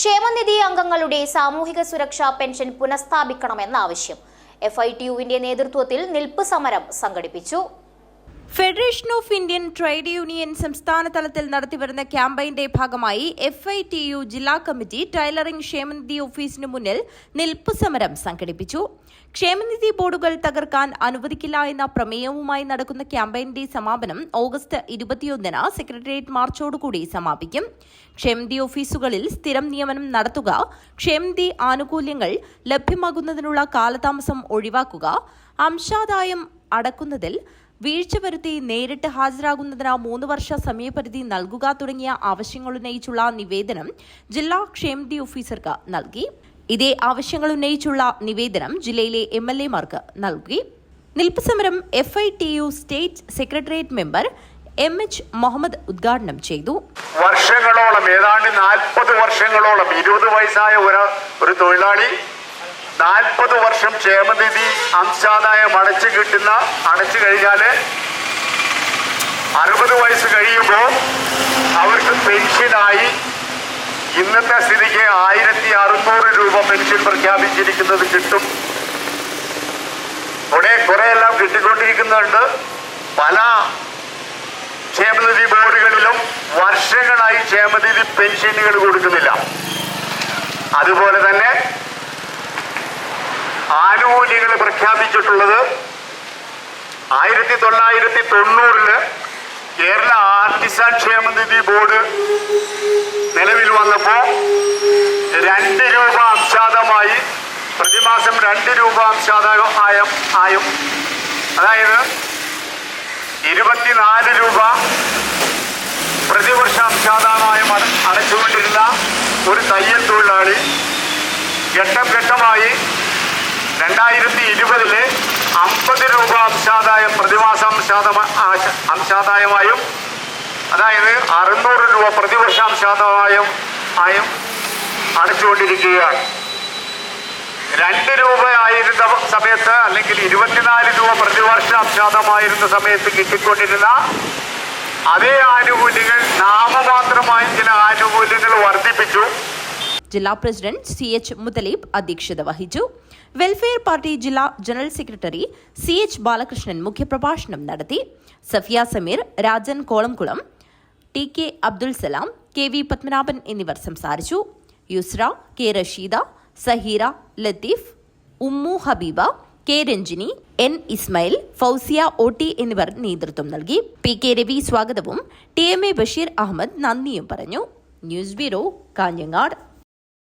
ക്ഷേമനിധി അംഗങ്ങളുടെ സാമൂഹിക സുരക്ഷാ പെൻഷൻ പുനഃസ്ഥാപിക്കണമെന്ന ആവശ്യം. എഫ് ഐ ടി യുവിന്റെ നേതൃത്വത്തിൽ നിൽപ്പ് സമരം സംഘടിപ്പിച്ചു. Federation of Indian trade union സംസ്ഥാന തലത്തിൽ നടത്തിവരുന്ന ക്യാമ്പയിന്റെ ഭാഗമായി എഫ് ഐ ടി യു ജില്ലാ കമ്മിറ്റി ടൈലറിംഗ് ക്ഷേമനിധി ഓഫീസിന് മുന്നിൽ നിൽപ്പ് സമരം സംഘടിപ്പിച്ചു. ക്ഷേമനിധി ബോർഡുകൾ തകർക്കാൻ അനുവദിക്കില്ല എന്ന പ്രമേയവുമായി നടക്കുന്ന ക്യാമ്പയിന്റെ സമാപനം ഓഗസ്റ്റ് ഇരുപത്തിയൊന്നിന് സെക്രട്ടേറിയറ്റ് മാർച്ചോടുകൂടി സമാപിക്കും. ക്ഷേമനിധി ഓഫീസുകളിൽ സ്ഥിരം നിയമനം നടത്തുക ക്ഷേമനിധി ആനുകൂല്യങ്ങൾ ലഭ്യമാകുന്നതിനുള്ള കാലതാമസം ഒഴിവാക്കുക അംശാദായം അടക്കുന്നതിൽ വീഴ്ച വരുത്തി നേരിട്ട് ഹാജരാകുന്നതിന് മൂന്ന് വർഷ സമയപരിധി നൽകുക തുടങ്ങിയ ആവശ്യങ്ങൾ ഉന്നയിച്ചുള്ള നിവേദനം ജില്ലാ ക്ഷേമനിധി ഓഫീസർക്ക് നൽകി. ഇതേ ആവശ്യങ്ങൾ ഉന്നയിച്ചുള്ള നിവേദനം ജില്ലയിലെ എം എൽ എമാർക്ക് നൽകി. നിൽപ്പ് സമരം F I T U state secretariat member M H Muhammad ഉദ്ഘാടനം ചെയ്തു. വർഷങ്ങളോളം ഏതാണ്ട് നാൽപ്പത് വർഷങ്ങളോളം ഇരുപത് വയസ്സായ ഒരു തൊഴിലാളി നാൽപ്പത് വർഷം ക്ഷേമനിധി അംശാദായം അടച്ചു കിട്ടുന്ന അടച്ചു കഴിഞ്ഞാൽ അറുപത് വയസ്സ് കഴിയുമ്പോൾ അവർക്ക് പെൻഷനായി. ഇന്നത്തെ സ്ഥിതിക്ക് ആയിരത്തി അറുന്നൂറ് രൂപ പെൻഷൻ പ്രഖ്യാപിച്ചിരിക്കുന്നത് കിട്ടും. ഇവിടെ കുറെ എല്ലാം കിട്ടിക്കൊണ്ടിരിക്കുന്നുണ്ട്. പല ക്ഷേമനിധി ബോർഡുകളിലും വർഷങ്ങളായി ക്ഷേമനിധി പെൻഷനുകൾ കൊടുക്കുന്നില്ല. അതുപോലെ തന്നെ ആനുകൂല്യങ്ങൾ പ്രഖ്യാപിച്ചിട്ടുള്ളത് ആയിരത്തി തൊള്ളായിരത്തി തൊണ്ണൂറിൽ കേരള ആർട്ടിസാൻ ക്ഷേമനിധി ബോർഡ് നിലവിൽ വന്നപ്പോൾ രണ്ട് രൂപ അംശാദമായി പ്രതിമാസം രണ്ട് രൂപ അംശാദായം ആയം ആയും. അതായത് ഇരുപത്തിനാല് രൂപ പ്രതിവർഷ അംശാദായമായി അട- അടച്ചുകൊണ്ടിരുന്ന ഒരു തയ്യൽ തൊഴിലാളി ഘട്ടം ഘട്ടമായി രണ്ടായിരത്തി ഇരുപതിൽ അമ്പത് രൂപ അംശാദായം പ്രതിമാസ അംശാദായമായും അതായത് അറുന്നൂറ് രൂപ പ്രതിവർഷ അംശാദായം ആയും അടച്ചുകൊണ്ടിരിക്കുകയാണ്. രണ്ട് രൂപ ആയിരുന്ന സമയത്ത് അല്ലെങ്കിൽ ഇരുപത്തിനാല് രൂപ പ്രതിവർഷ അംശാദമായിരുന്ന സമയത്ത് കിട്ടിക്കൊണ്ടിരുന്ന അതേ ആനുകൂല്യങ്ങൾ നാമമാത്രമായി ജില്ലാ പ്രസിഡന്റ് സി എച്ച് മുത്തലീബ് അധ്യക്ഷത വഹിച്ചു. വെൽഫെയർ പാർട്ടി ജില്ലാ general secretary C H Balakrishnan മുഖ്യപ്രഭാഷണം നടത്തി. Safiya Sameer Rajan Kolamkulam T K Abdul Salam K V Padmanabhan എന്നിവർ സംസാരിച്ചു. Yusra K Rasheeda Saheera Latheef Ummu Habeeba K Ranjini N Ismail Fousiya O T എന്നിവർ നേതൃത്വം നൽകി. P K Ravi സ്വാഗതവും T M A Basheer Ahmed നന്ദിയും പറഞ്ഞു. News bureau Kanhangad.